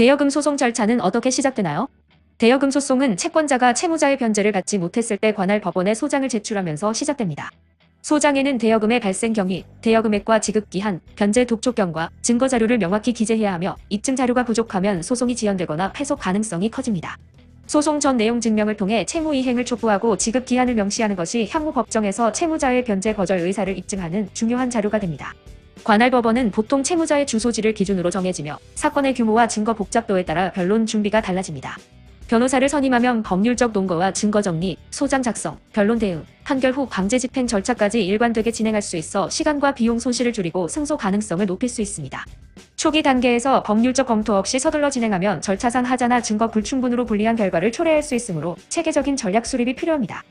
대여금 소송 절차는 어떻게 시작되나요? 대여금 소송은 채권자가 채무자의 변제를 받지 못했을 때 관할 법원에 소장을 제출하면서 시작됩니다. 소장에는 대여금의 발생 경위, 대여금액과 지급기한, 변제 독촉경과 증거 자료를 명확히 기재해야 하며 입증 자료가 부족하면 소송이 지연되거나 패소 가능성이 커집니다. 소송 전 내용 증명을 통해 채무 이행을 촉구하고 지급 기한을 명시하는 것이 향후 법정에서 채무자의 변제 거절 의사를 입증하는 중요한 자료가 됩니다. 관할 법원은 보통 채무자의 주소지를 기준으로 정해지며 사건의 규모와 증거 복잡도에 따라 변론 준비가 달라집니다. 변호사를 선임하면 법률적 논거와 증거 정리, 소장 작성, 변론 대응, 판결 후 강제 집행 절차까지 일관되게 진행할 수 있어 시간과 비용 손실을 줄이고 승소 가능성을 높일 수 있습니다. 초기 단계에서 법률적 검토 없이 서둘러 진행하면 절차상 하자나 증거 불충분으로 불리한 결과를 초래할 수 있으므로 체계적인 전략 수립이 필요합니다.